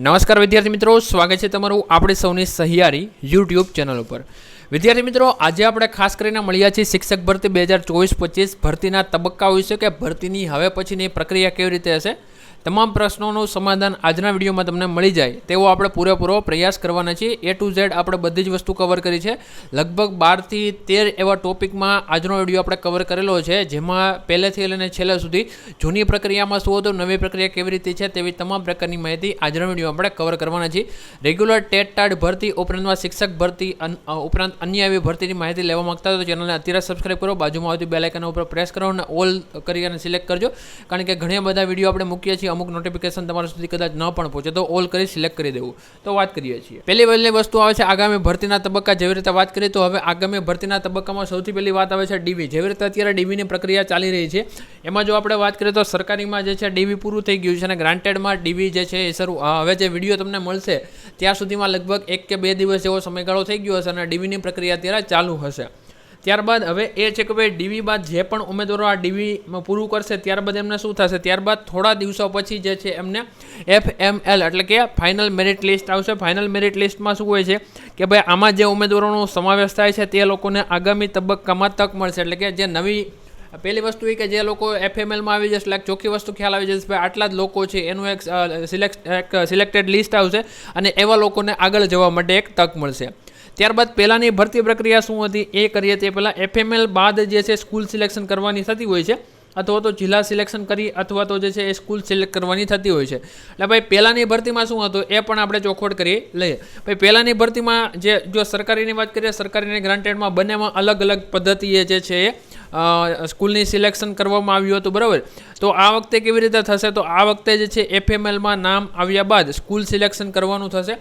નમસ્કાર વિદ્યાર્થી મિત્રો, સ્વાગત છે તમારું આપણે સૌની સહિયારી યુટ્યુબ ચેનલ ઉપર. વિદ્યાર્થી મિત્રો, આજે આપણે ખાસ કરીને મળ્યા છીએ શિક્ષક ભરતી બે હજાર ચોવીસ પચીસ ભરતીના તબક્કા વિશે કે ભરતીની હવે પછીની પ્રક્રિયા કેવી રીતે હશે તમામ પ્રશ્નોનું સમાધાન આજના વિડીયોમાં તમને મળી જાય તેવો આપણે પૂરેપૂરો પ્રયાસ કરવાના છીએ. એ ટુ ઝેડ આપણે બધી જ વસ્તુ કવર કરી છે. લગભગ બારથી તેર એવા ટોપિકમાં આજનો વીડિયો આપણે કવર કરેલો છે, જેમાં પહેલેથી લઈને છેલ્લા સુધી જૂની પ્રક્રિયામાં શું હતું, નવી પ્રક્રિયા કેવી રીતે છે તેવી તમામ પ્રકારની માહિતી આજનો વીડિયો આપણે કવર કરવાના છીએ. રેગ્યુલર ટેટ ટાટ ભરતી ઉપરાંતમાં શિક્ષક ભરતી ઉપરાંત અન્ય એવી ભરતીની માહિતી લેવા માગતા તો ચેનલને અત્યારે સબસ્ક્રાઇબ કરો. બાજુમાં આવતી બેલાઇકન ઉપર પ્રેસ કરો અને ઓલ કરી અને સિલેક્ટ કરજો. કારણ કે ઘણા બધા વીડિયો આપણે મૂકીએ છીએ અમુક નોટિફિકેશન તમારા સુધી કદાચ ન પણ પહોંચે, તો ઓલ કરી સિલેક્ટ કરી દેવું. તો વાત કરીએ છીએ. પહેલી પહેલી વસ્તુ આવે છે આગામી ભરતીના તબક્કા. જેવી રીતે વાત કરીએ તો હવે આગામી ભરતીના તબક્કામાં સૌથી પહેલી વાત આવે છે ડીવી જેવી રીતે અત્યારે ડીવીની પ્રક્રિયા ચાલી રહી છે, એમાં જો આપણે વાત કરીએ તો સરકારીમાં જે છે ડીવી પૂરું થઈ ગયું છે અને ગ્રાન્ટેડમાં ડીવી જે છે એ શરૂ હવે જે વીડિયો તમને મળશે, ત્યાં સુધીમાં લગભગ એક કે બે દિવસ જેવો સમયગાળો થઈ ગયો હશે અને ડીવીની પ્રક્રિયા અત્યારે ચાલુ હશે. ત્યારબાદ હવે એ છે કે ભાઈ ડીવી બાદ જે પણ ઉમેદવારો આ ડીવીમાં પૂરું કરશે, ત્યારબાદ એમને શું થશે? ત્યારબાદ થોડા દિવસો પછી જે છે એમને એફ એમ એલ એટલે કે ફાઇનલ મેરિટ લિસ્ટ આવશે. ફાઇનલ મેરિટ લિસ્ટમાં શું હોય છે કે ભાઈ આમાં જે ઉમેદવારોનો સમાવેશ થાય છે તે લોકોને આગામી તબક્કામાં તક મળશે. એટલે કે જે નવી પહેલી વસ્તુ એ કે જે લોકો એફએમએલમાં આવી જશે લાઈક ચોખ્ખી વસ્તુ ખ્યાલ આવી જશે ભાઈ આટલા જ લોકો છે, એનું એક સિલેક્ટ, એક સિલેક્ટેડ લિસ્ટ આવશે અને એવા લોકોને આગળ જવા માટે એક તક મળશે. ત્યારબાદ પહેલાંની ભરતી પ્રક્રિયા શું હતી? એ કરીએ તે પહેલાં એફએમએલ બાદ જે છે સ્કૂલ સિલેક્શન કરવાની થતી હોય છે, અથવા તો જિલ્લા સિલેક્શન કરી અથવા તો જે છે એ સ્કૂલ સિલેક્ટ કરવાની થતી હોય છે. એટલે ભાઈ પહેલાંની ભરતીમાં શું હતું? એ પણ આપણે ચોખવટ કરી લઈએ. ભાઈ પહેલાંની ભરતીમાં જે, જો સરકારીની વાત કરીએ, સરકારીની ગ્રાન્ટેડમાં બંનેમાં અલગ અલગ પદ્ધતિએ જે છે એ સ્કૂલની સિલેક્શન કરવામાં આવ્યું હતું, બરાબર? તો આ વખતે કેવી રીતે થશે? તો આ વખતે જે છે એફએમએલમાં નામ આવ્યા બાદ સ્કૂલ સિલેક્શન કરવાનું થશે.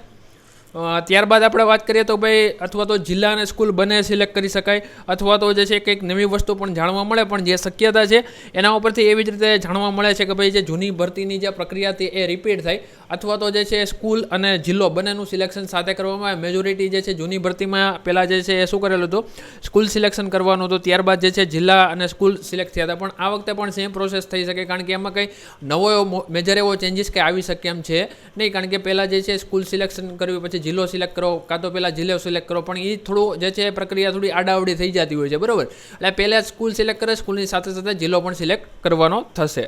ત્યારબાદ આપણે વાત કરીએ તો ભાઈ, અથવા તો જિલ્લા અને સ્કૂલ બંને સિલેક્ટ કરી શકાય, અથવા તો જે છે કંઈક નવી વસ્તુ પણ જાણવા મળે, પણ જે શક્યતા છે, એના ઉપરથી એવી જ રીતે જાણવા મળે છે કે ભાઈ, જે જૂની ભરતીની જે પ્રક્રિયા હતી એ રિપીટ થાય, અથવા તો જે છે સ્કૂલ અને જિલ્લો બંનેનું સિલેક્શન સાથે કરવામાં આવે. મેજોરિટી જે છે જૂની ભરતીમાં પહેલાં જે છે એ શું કરેલું હતું? સ્કૂલ સિલેક્શન કરવાનું હતું. ત્યારબાદ જે છે જિલ્લા અને સ્કૂલ સિલેક્ટ થયા હતા. પણ આ વખતે પણ સેમ પ્રોસેસ થઈ શકે, કારણ કે એમાં કંઈ નવો એવો મેજર એવો ચેન્જીસ કે આવી શકે એમ છે નહીં. કારણ કે પહેલાં જે છે સ્કૂલ સિલેક્શન કરવી પછી જિલ્લો સિલેક્ટ કરો, કાં તો પહેલાં જિલ્લો સિલેક્ટ કરો, પણ એ થોડું જે છે એ પ્રક્રિયા થોડી આડાવડી થઈ જતી હોય છે, બરાબર? એટલે પહેલાં સ્કૂલ સિલેક્ટ કરે, સ્કૂલની સાથે સાથે જિલ્લો પણ સિલેક્ટ કરવાનો થશે.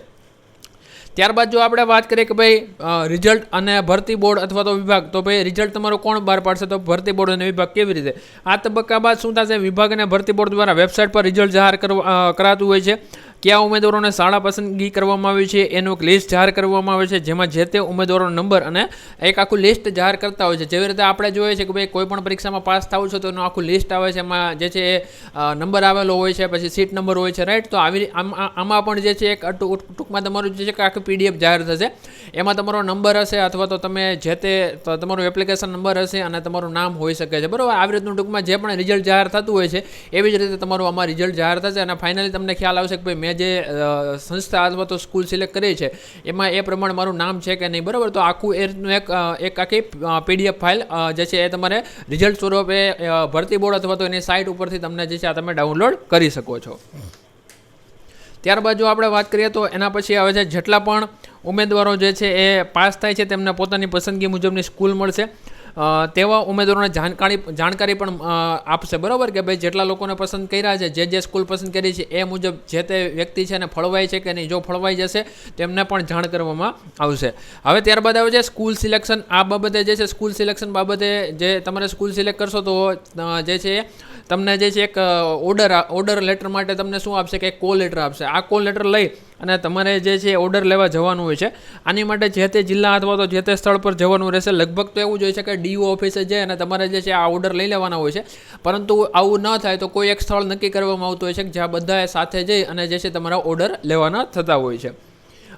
ત્યારબાદ જો આપણે વાત કરીએ કે ભાઈ રિઝલ્ટ અને ભરતી બોર્ડ અથવા તો વિભાગ, તો ભાઈ રિઝલ્ટ તમારો કોણ બહાર પાડશે? તો ભરતી બોર્ડ અને વિભાગ કેવી રીતે? આ તબક્કા બાદ શું થશે? વિભાગ અને ભરતી બોર્ડ દ્વારા વેબસાઇટ પર રિઝલ્ટ જાહેર કરવા કરાતું હોય છે. કયા ઉમેદવારોને શાળા પસંદગી કરવામાં આવી છે, એનું એક લિસ્ટ જાહેર કરવામાં આવે છે, જેમાં જે તે ઉમેદવારોનો નંબર અને એક આખું લિસ્ટ જાહેર કરતા હોય છે. જેવી રીતે આપણે જોઈએ છે કે ભાઈ કોઈ પણ પરીક્ષામાં પાસ થવું છે તો એનું આખું લિસ્ટ આવે છે, એમાં જે છે એ નંબર આવેલો હોય છે, પછી સીટ નંબર હોય છે રાઈટ તો આવી આમ- પણ જે છે એક ટૂંકમાં તમારું જે છે કે આખું પીડીએફ જાહેર થશે. એમાં તમારો નંબર હશે અથવા તો તમે જે તો તમારું એપ્લિકેશન નંબર હશે અને તમારું નામ હોઈ શકે છે. બરાબર? આવી રીતનું ટૂંકમાં જે પણ રિઝલ્ટ જાહેર થતું હોય છે, એવી જ રીતે તમારું આમાં રિઝલ્ટ જાહેર થશે અને ફાઇનલી તમને ખ્યાલ આવશે કે ભાઈ મેં જે સંસ્થા અથવા તો સ્કૂલ સિલેક્ટ કરી છે, એમાં એ પ્રમાણે મારું નામ છે કે નહીં, બરાબર? તો આખું એનું એક એક આખી પીડીએફ ફાઇલ જે છે એ તમારે રિઝલ્ટ સ્વરૂપે ભરતી બોર્ડ અથવા તો એની સાઇટ ઉપરથી તમને જે છે આ તમે ડાઉનલોડ કરી શકો છો. ત્યારબાદ જો આપણે વાત કરીએ તો એના પછી આવે છે, જેટલા પણ ઉમેદવારો જે છે એ પાસ થાય છે, તેમને પોતાની પસંદગી મુજબની સ્કૂલ મળશે. તેવા ઉમેદવારોને જાણકારી જાણકારી પણ આપશે. બરાબર કે ભાઈ જેટલા લોકોને પસંદ કર્યા છે, જે જે સ્કૂલ પસંદ કરી છે, એ મુજબ જે તે વ્યક્તિ છે એને ફળવાય છે કે નહીં, જો ફળવાઈ જશે, તેમને પણ જાણ કરવામાં આવશે. હવે ત્યારબાદ આવે છે સ્કૂલ સિલેક્શન આ બાબતે જે છે સ્કૂલ સિલેક્શન બાબતે જે તમારે સ્કૂલ સિલેક્ટ કરશો તો જે છે, તમને જે છે એક ઓર્ડર ઓર્ડર લેટર માટે તમને શું આપશે કે કોલ લેટર આપશે. આ કોલ લેટર લઈ અને તમારે જે છે ઓર્ડર લેવા જવાનું હોય છે. આની માટે જે તે જિલ્લા અથવા તો જે તે સ્થળ પર જવાનું રહેશે. લગભગ તો એવું જ હોય છે કે ડીઓ ઓફિસે જાય અને તમારે જે છે આ ઓર્ડર લઈ લેવાના હોય છે. પરંતુ આવું ન થાય તો કોઈ એક સ્થળ નક્કી કરવામાં આવતું હોય છે કે જ્યાં બધાએ સાથે જઈ અને જે છે તમારા ઓર્ડર લેવાના થતા હોય છે.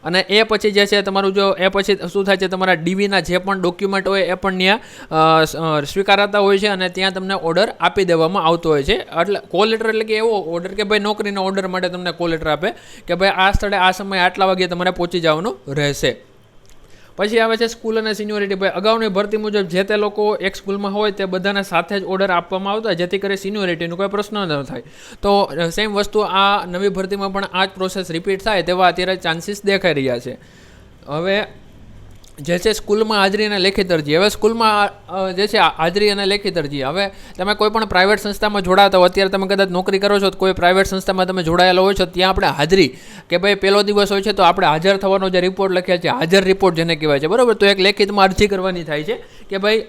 અને એ પછી જે છે તમારું જો, એ પછી શું થાય છે, તમારા ડીવીના જે પણ ડોક્યુમેન્ટ હોય એ પણ ત્યાં સ્વીકારાતા હોય છે અને ત્યાં તમને ઓર્ડર આપી દેવામાં આવતો હોય છે. એટલે કોલ લેટર એટલે કે એવો ઓર્ડર કે ભાઈ નોકરીના ઓર્ડર માટે તમને કોલ લેટર આપે કે ભાઈ આ સ્થળે આ સમયે આટલા વાગે તમારે પહોંચી જવાનું રહેશે. પછી આવે છે સ્કૂલ અને સિનિયોરિટી ભાઈ, અગાઉની ભરતી મુજબ જે તે લોકો એક સ્કૂલમાં હોય તે બધાને સાથે જ ઓર્ડર આપવામાં આવતા, જેથી કરી સિનિયોરિટીનો કોઈ પ્રશ્ન ન થાય. તો સેમ વસ્તુ આ નવી ભરતીમાં પણ આ જ પ્રોસેસ રિપીટ થાય તેવા અત્યારે ચાન્સીસ દેખાઈ રહ્યા છે. હવે જે છે સ્કૂલમાં હાજરી અને લેખિત અરજી. હવે સ્કૂલમાં જે છે હાજરી અને લેખિત અરજી. હવે તમે કોઈ પણ પ્રાઇવેટ સંસ્થામાં જોડાતા હો, અત્યારે તમે કદાચ નોકરી કરો છો, તો કોઈ પ્રાઇવેટ સંસ્થામાં તમે જોડાયેલા હોય છો, ત્યાં આપણે હાજરી. કે ભાઈ પહેલો દિવસ હોય છે, તો આપણે હાજર થવાનો જે રિપોર્ટ લખ્યા છે, હાજર રિપોર્ટ જેને કહેવાય છે. બરાબર? તો એક લેખિતમાં અરજી કરવાની થાય છે કે ભાઈ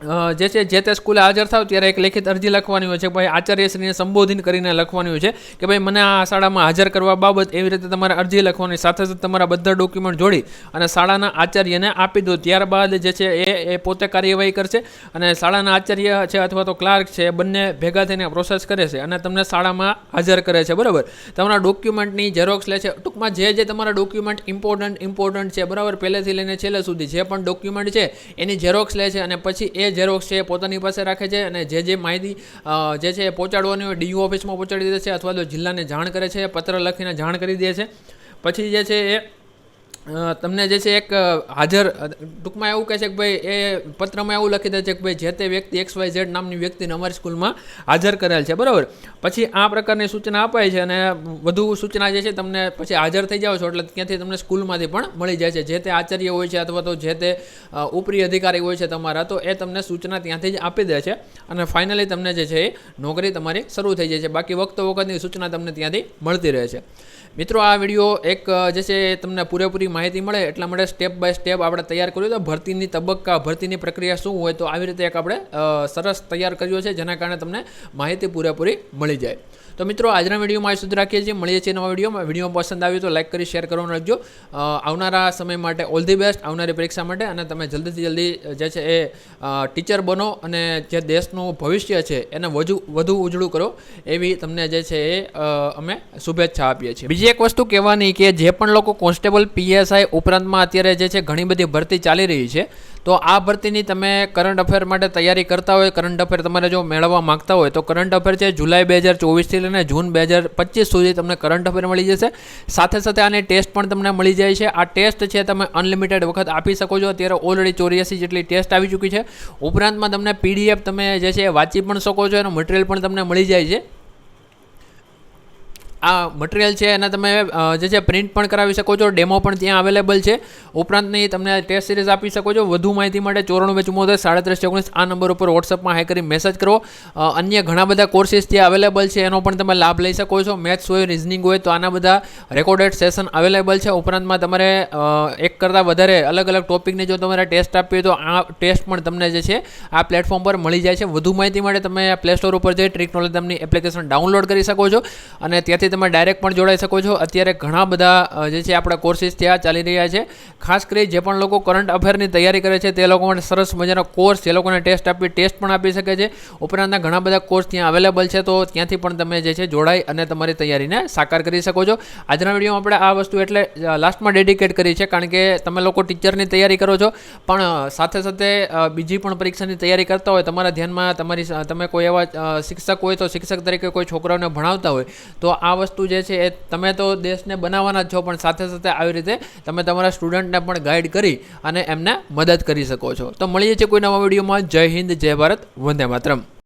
જે છે, જે તે સ્કૂલે હાજર થાવ ત્યારે એક લેખિત અરજી લખવાની હોય છે ભાઈ આચાર્યશ્રીને સંબોધન કરીને લખવાની હોય છે કે ભાઈ મને આ શાળામાં હાજર કરવા બાબત એવી રીતે તમારે અરજી લખવાની, સાથે સાથે તમારા બધા ડોક્યુમેન્ટ જોડી અને શાળાના આચાર્યને આપી દો. ત્યારબાદ જે છે, એ એ પોતે કાર્યવાહી કરશે અને શાળાના આચાર્ય છે અથવા તો ક્લાર્ક છે, બંને ભેગા થઈને પ્રોસેસ કરે છે અને તમને શાળામાં હાજર કરે છે. બરાબર? તમારા ડોક્યુમેન્ટની ઝેરોક્સ લે છે. ટૂંકમાં જે જે તમારા ડોક્યુમેન્ટ ઇમ્પોર્ટન્ટ ઇમ્પોર્ટન્ટ છે, બરાબર? પહેલેથી લઈને છેલ્લે સુધી જે પણ ડોક્યુમેન્ટ છે, એની ઝેરોક્સ લે છે અને પછી એ ઝેરોક્સ છે એ પોતાની પાસે રાખે છે અને જે જે માહિતી જે છે એ પહોંચાડવાની હોય ડીયુ ઓફિસમાં પહોંચાડી દે છે અથવા તો જિલ્લાને જાણ કરે છે, પત્ર લખીને જાણ કરી દે છે. પછી જે છે એ તમને જે છે એક હાજર ટૂંકમાં એવું કહે છે કે ભાઈ, એ પત્રમાં એવું લખી દે છે કે ભાઈ, જે તે વ્યક્તિ એક્સ વાય ઝેડ નામની વ્યક્તિને અમારી સ્કૂલમાં હાજર કરેલ છે. બરાબર? પછી આ પ્રકારની સૂચના અપાય છે અને વધુ સૂચના જે છે તમને પછી હાજર થઈ જાઓ છો, એટલે ત્યાંથી તમને સ્કૂલમાંથી પણ મળી જાય છે. જે તે આચાર્ય હોય છે અથવા તો જે તે ઉપરી અધિકારી હોય છે તમારા, તો એ તમને સૂચના ત્યાંથી જ આપી દે છે. અને ફાઇનલી તમને જે છે એ નોકરી તમારી શરૂ થઈ જાય છે. બાકી વખતો વખતની સૂચના તમને ત્યાંથી મળતી રહે છે. મિત્રો, આ વીડિયો એક જે છે તમને પૂરેપૂરી માહિતી મળે, એટલા માટે સ્ટેપ બાય સ્ટેપ આપણે તૈયાર કર્યું તો ભરતીની તબક્કા, ભરતીની પ્રક્રિયા શું હોય તો આવી રીતે એક આપણે સરસ તૈયાર કર્યો છે, જેના કારણે તમને માહિતી પૂરેપૂરી મળી જાય. તો મિત્રો, આજના વિડીયોમાં આ સુધી રાખીએ છીએ. મળીએ છીએ નવા વિડીયોમાં. વીડિયો પસંદ આવ્યો તો લાઈક કરી, શેર કરવાનું રાખજો. આવનારા સમય માટે ઓલ ધી બેસ્ટ આવનારી પરીક્ષા માટે. અને તમે જલ્દીથી જલ્દી જે છે એ ટીચર બનો અને જે દેશનું ભવિષ્ય છે એને વધુ વધુ ઉજળું કરો. એવી તમને જે છે એ અમે શુભેચ્છા આપીએ છીએ. બીજી એક વસ્તુ કહેવાની કે જે પણ લોકો કોન્સ્ટેબલ પીએસઆઈ ઉપરાંતમાં અત્યારે જે છે ઘણી બધી ભરતી ચાલી રહી છે. તો આ ભરતીની તમે કરંટ અફેર માટે તૈયારી કરતા હોય કરંટ અફેર તમારે જો મેળવવા માંગતા હોય, તો કરંટ અફેર છે જુલાઈ બે હજાર ચોવીસથી લઈને જૂન બે હજાર પચીસ સુધી તમને કરંટ અફેર મળી જશે. સાથે સાથે આની ટેસ્ટ પણ તમને મળી જાય છે. આ ટેસ્ટ છે તમે અનલિમિટેડ વખત આપી શકો છો. અત્યારે ઓલરેડી ચોર્યાસી જેટલી ટેસ્ટ આવી ચૂકી છે. ઉપરાંતમાં તમને પીડીએફ તમે જે છે વાંચી પણ શકો છો. એનું મટીરિયલ પણ તમને મળી જાય છે. આ મટીરિયલ છે, એના તમે જે છે પ્રિન્ટ પણ કરાવી શકો છો ડેમો પણ ત્યાં અવેલેબલ છે. ઉપરાંતની તમને ટેસ્ટ સિરીઝ આપી શકો છો. વધુ માહિતી માટે ચોરાણું ચુમ્મોતેર સાડત્રીસ ઓગણીસ આ નંબર ઉપર વોટ્સઅપમાં હાઈ કરી મેસેજ કરો. અન્ય ઘણા બધા કોર્સીસ ત્યાં અવેલેબલ છે, એનો પણ તમે લાભ લઈ શકો છો. મેથ્સ હોય રિઝનિંગ હોય, તો આના બધા રેકોર્ડેડ સેશન અવેલેબલ છે. ઉપરાંતમાં તમારે એક કરતાં વધારે અલગ અલગ ટોપિકની જો તમારે ટેસ્ટ આપવી હોય તો આ ટેસ્ટ પણ તમને જે છે, આ પ્લેટફોર્મ પર મળી જાય છે. વધુ માહિતી માટે તમે પ્લે સ્ટોર ઉપર જઈ ટ્રીક નોલેજ એપ્લિકેશન ડાઉનલોડ કરી શકો છો. અને ત્યાંથી તમે ડાયરેક્ટ પણ જોડાઈ શકો છો. અત્યારે ઘણા બધા જે છે આપણા કોર્સીસ ત્યાં ચાલી રહ્યા છે. ખાસ કરી જે પણ લોકો કરંટ અફેરની તૈયારી કરે છે, તે લોકો માટે સરસ મજાનો કોર્સ જે લોકોને ટેસ્ટ આપી ટેસ્ટ પણ આપી શકે છે. ઉપરાંતના ઘણા બધા કોર્સ ત્યાં અવેલેબલ છે, તો ત્યાંથી પણ તમે જે છે જોડાઈ અને તમારી તૈયારીને સાકાર કરી શકો છો. આજના વિડીયોમાં આપણે આ વસ્તુ એટલે લાસ્ટમાં ડેડિકેટ કરી છે, કારણ કે તમે લોકો ટીચરની તૈયારી કરો છો. પણ સાથે સાથે બીજી પણ પરીક્ષાની તૈયારી કરતા હોય, તમારા ધ્યાનમાં તમારી તમે કોઈ એવા શિક્ષક હોય તો શિક્ષક તરીકે કોઈ છોકરાઓને ભણાવતા હોય, તો આ વસ્તુ જે છે એ તમે તો દેશને બનાવવાના જ છો, પણ સાથે સાથે આવી રીતે તમે તમારા સ્ટુડન્ટને પણ ગાઈડ કરી અને એમને મદદ કરી શકો છો. તો મળીએ છીએ કોઈ નવા વિડીયોમાં. જય હિન્દ, જય ભારત, વંદે માતરમ.